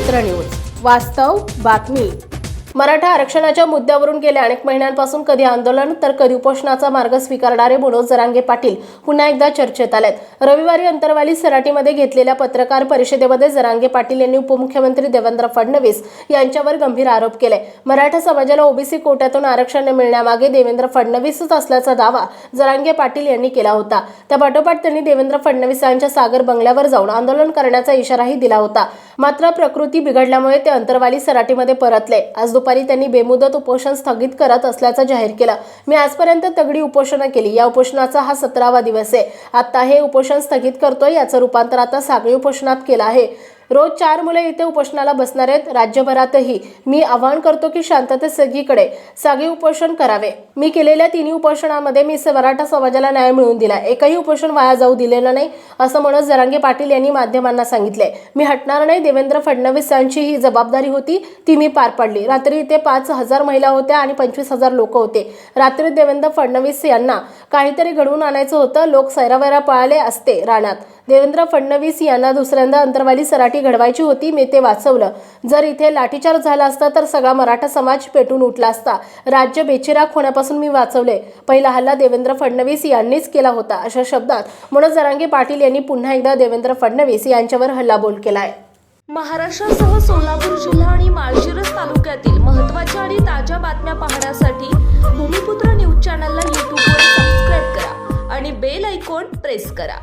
सूत्र न्यूज वास्तव बातमी. मराठा आरक्षणाच्या मुद्द्यावरून गेल्या अनेक महिन्यांपासून कधी आंदोलन तर कधी उपोषणाचा मार्ग स्वीकारणारे मनोज जरांगे पाटील पुन्हा एकदा चर्चेत आलेत. रविवारी अंतरवाली सराटीमध्ये घेतलेल्या पत्रकार परिषदेमध्ये जरांगे पाटील यांनी उपमुख्यमंत्री देवेंद्र फडणवीस यांच्यावर गंभीर आरोप केले. मराठा समाजाला ओबीसी कोट्यातून आरक्षण मिळण्यामागे देवेंद्र फडणवीसच असल्याचा दावा जरांगे पाटील यांनी केला होता. त्या पाठोपाठ त्यांनी देवेंद्र फडणवीस यांच्या सागर बंगल्यावर जाऊन आंदोलन करण्याचा इशाराही दिला होता. मात्र प्रकृती बिघडल्यामुळे ते अंतरवाली सराटीमध्ये परतले. आज दुपारी त्यांनी बेमुदत उपोषण स्थगित करत असल्याचं जाहीर केलं. मी आजपर्यंत तगडी उपोषणं केली. या उपोषणाचा हा सतरावा दिवस आहे. आता हे उपोषण स्थगित करतोय याचं रूपांतर आता सागळी उपोषणात केलं आहे. रोज चार मुले इथे उपोषणाला बसणार आहेत. राज्यभरातही मी आवाहन करतो की शांततेत सगळीकडे सगळे उपोषण करावे. मी केलेल्या तिन्ही उपोषणामध्ये मी मराठा समाजाला न्याय मिळवून दिला. एकही उपोषण वाया जाऊ दिलेलं नाही असं म्हणत जरांगे पाटील यांनी माध्यमांना सांगितले मी हटणार नाही. देवेंद्र फडणवीस यांची ही जबाबदारी होती ती मी पार पाडली. रात्री इथे पाच हजार महिला होत्या आणि पंचवीस हजार लोक होते. रात्री देवेंद्र फडणवीस यांना काहीतरी घडवून आणायचं होतं. लोक सैरावैरा पळाले असते रानात. देवेंद्र फडणवीस यांना दुसऱ्यांदा अंतरवाली सराठी घडवायची होती मी ते वाचवलं. जर इथे लाठीचार्ज झाला असता तर सगळा मराठा समाज पेटून उठला असता. राज्य बेचिराग होण्यापासून मी वाचवले. पहिला हल्ला देवेंद्र फडणवीस यांनीच केला होता अशा शब्दात मनोज जरांगे पाटील यांनी पुन्हा एकदा देवेंद्र फडणवीस यांच्यावर हल्लाबोल केलाय. महाराष्ट्रासह सोलापूर जिल्हा आणि माळशिरस तालुक्यातील महत्त्वाच्या आणि ताज्या बातम्या पाहण्यासाठी भूमिपुत्र न्यूज चॅनलला यूट्यूबवर सबस्क्राईब करा आणि बेल ऐकॉन प्रेस करा.